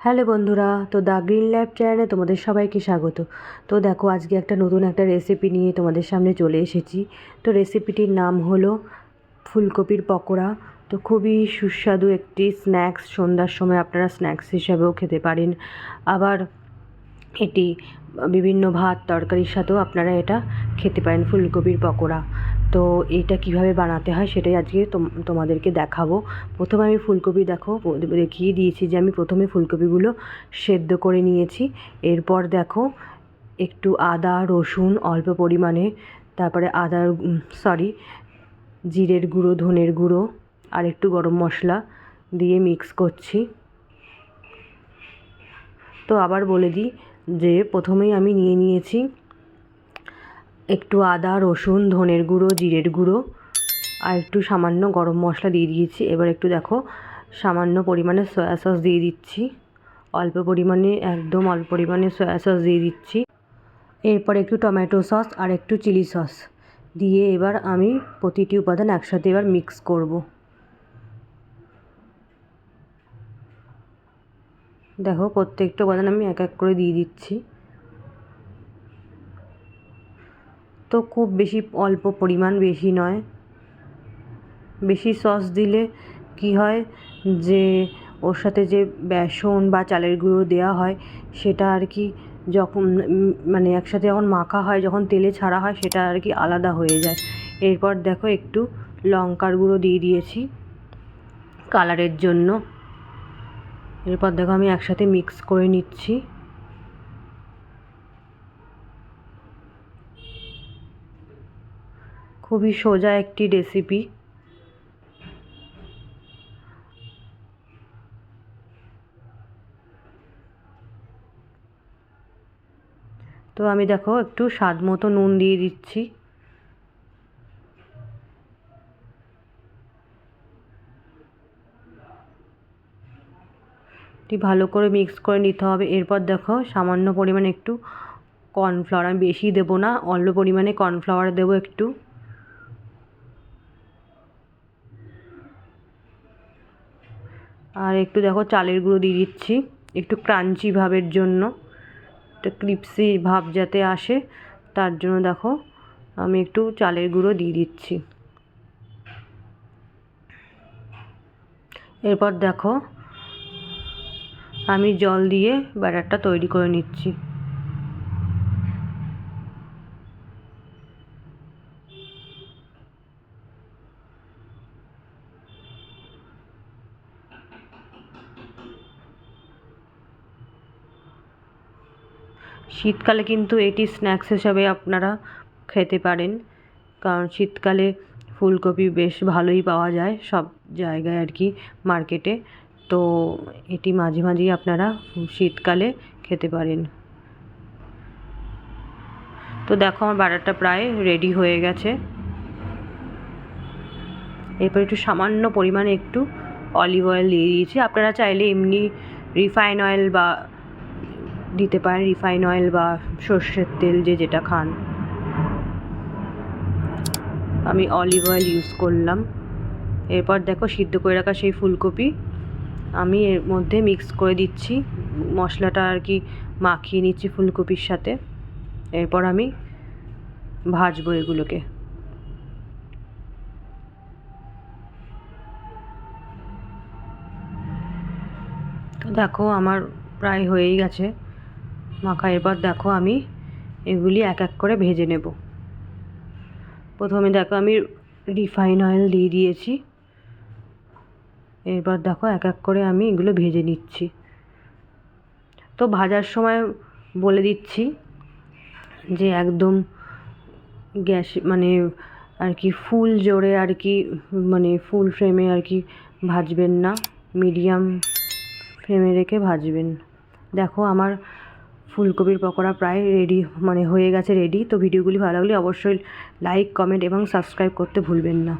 Hello বন্ধুরা, তো the green lab চ্যানেলে তোমাদের সবাইকে স্বাগত। তো দেখো, আজকে একটা নতুন একটা রেসিপি নিয়ে তোমাদের সামনে চলে এসেছি। তো রেসিপিটির নাম হলো ফুলকপির পকোড়া। তো খুবই সুস্বাদু একটি স্ন্যাক্স সন্ধ্যার সময় আপনারা স্ন্যাক্স হিসাবেও খেতে পারেন। আবার এটি বিভিন্ন ভাত, তরকারির সাথেও আপনারা এটা খেতে পারেন, ফুলকপির পকোড়া। তো এটা কীভাবে বানাতে হয় সেটাই আজকে তোমাদেরকে দেখাবো। প্রথমে আমি ফুলকপি দেখো দেখিয়ে দিয়েছি যে আমি প্রথমে ফুলকপিগুলো সেদ্ধ করে নিয়েছি। এরপর দেখো, একটু আদা, রসুন অল্প পরিমাণে, তারপরে আদার সরি জিরের গুঁড়ো, ধনের গুঁড়ো আর একটু গরম মশলা দিয়ে মিক্স করছি। তো আবার বলে দিই যে প্রথমেই আমি নিয়ে নিয়েছি একটু আদা, রসুন, ধনের গুঁড়ো, জিরের গুঁড়ো আর একটু সামান্য গরম মশলা দিয়ে দিয়েছি। এবার একটু দেখো, সামান্য পরিমাণে সয়া সস দিয়ে দিচ্ছি। অল্প পরিমাণে, একদম অল্প পরিমাণে সয়া সস দিয়ে দিচ্ছি। এরপর একটু টমেটো সস আর একটু চিলি সস দিয়ে এবার আমি প্রতিটি উপাদান একসাথে এবার মিক্স করব। দেখো, প্রত্যেকটা উপাদান আমি এক এক করে দিয়ে দিচ্ছি। তো খুব বেশি অল্প পরিমাণ বেশি নয়। বেশি সস দিলে কি হয় যে, ওর সাথে যে বেসন বা চালের গুঁড়ো দেওয়া হয়, সেটা আর কি যখন মানে একসাথে যখন মাখা হয়, যখন তেলে ছাড়া হয়, সেটা আর কি আলাদা হয়ে যায়। এরপর দেখো একটু লঙ্কার গুঁড়ো দিয়ে দিয়েছি কালারের জন্য। এরপর দেখো আমি একসাথে মিক্স করে নিচ্ছি। খুবই সোজা একটি রেসিপি তো আমি দেখো, একটু স্বাদ মতো নুন দিয়ে দিচ্ছি। ভালো করে মিক্স করে নিতে হবে। এরপর দেখো, সামান্য পরিমাণে একটু কর্নফ্লাওয়ার আমি বেশি দেবো না, অল্প পরিমাণে কর্নফ্লাওয়ার দেবো একটু। আর একটু দেখো চালের গুঁড়ো দিয়ে দিচ্ছি, একটু ক্রাঞ্চি ভাবের জন্য। একটা ক্রিপসি ভাব যাতে আসে, তার জন্য দেখো আমি একটু চালের গুঁড়ো দিয়ে দিচ্ছি। এরপর দেখো আমি জল দিয়ে ব্যাটারটা তৈরি করে নিচ্ছি। শীতকালে কিন্তু এটি স্ন্যাক্স হিসাবে আপনারা খেতে পারেন। কারণ শীতকালে ফুলকপি বেশ ভালোই পাওয়া যায় সব জায়গায় আর কি, মার্কেটে। তো এটি মাঝে মাঝেই আপনারা শীতকালে খেতে পারেন। তো দেখো আমার বাটারটা প্রায় রেডি হয়ে গেছে। এরপর একটু সামান্য পরিমাণে একটু অলিভ অয়েল দিয়ে দিয়েছি। আপনারা চাইলে এমনি রিফাইন অয়েল বা দিতে পারেন রিফাইন অয়েল বা সর্ষের তেল যে যেটা খান। আমি অলিভ অয়েল ইউজ করলাম। এরপর দেখো সিদ্ধ করে রাখা সেই ফুলকপি, আমি এর মধ্যে মিক্স করে দিচ্ছি। মশলাটা আর কি মাখিয়ে নিচ্ছি ফুলকপির সাথে। এরপর আমি ভাজবো এগুলোকে। তো দেখো আমার প্রায় হয়েই গেছে। মাখা, এরপর দেখো আমি এগুলি এক এক করে ভেজে নেব। প্রথমে দেখো আমি রিফাইন অয়েল দিয়ে দিয়েছি। এরপর দেখো এক এক করে আমি এগুলো ভেজে নিচ্ছি। তো ভাজার সময় বলে দিচ্ছি যে একদম গ্যাস মানে আর কি ফুল জোরে আর কি মানে ফুল ফ্লেমে আর কি ভাজবেন না, মিডিয়াম ফ্লেমে রেখে ভাজবেন। দেখো আমার ফুলকপির পকোড়া প্রায় রেডি মানে হয়ে গেছে রেডি তো ভিডিওগুলি ভালো লাগলে অবশ্যই লাইক কমেন্ট এবং সাবস্ক্রাইব করতে ভুলবেন না।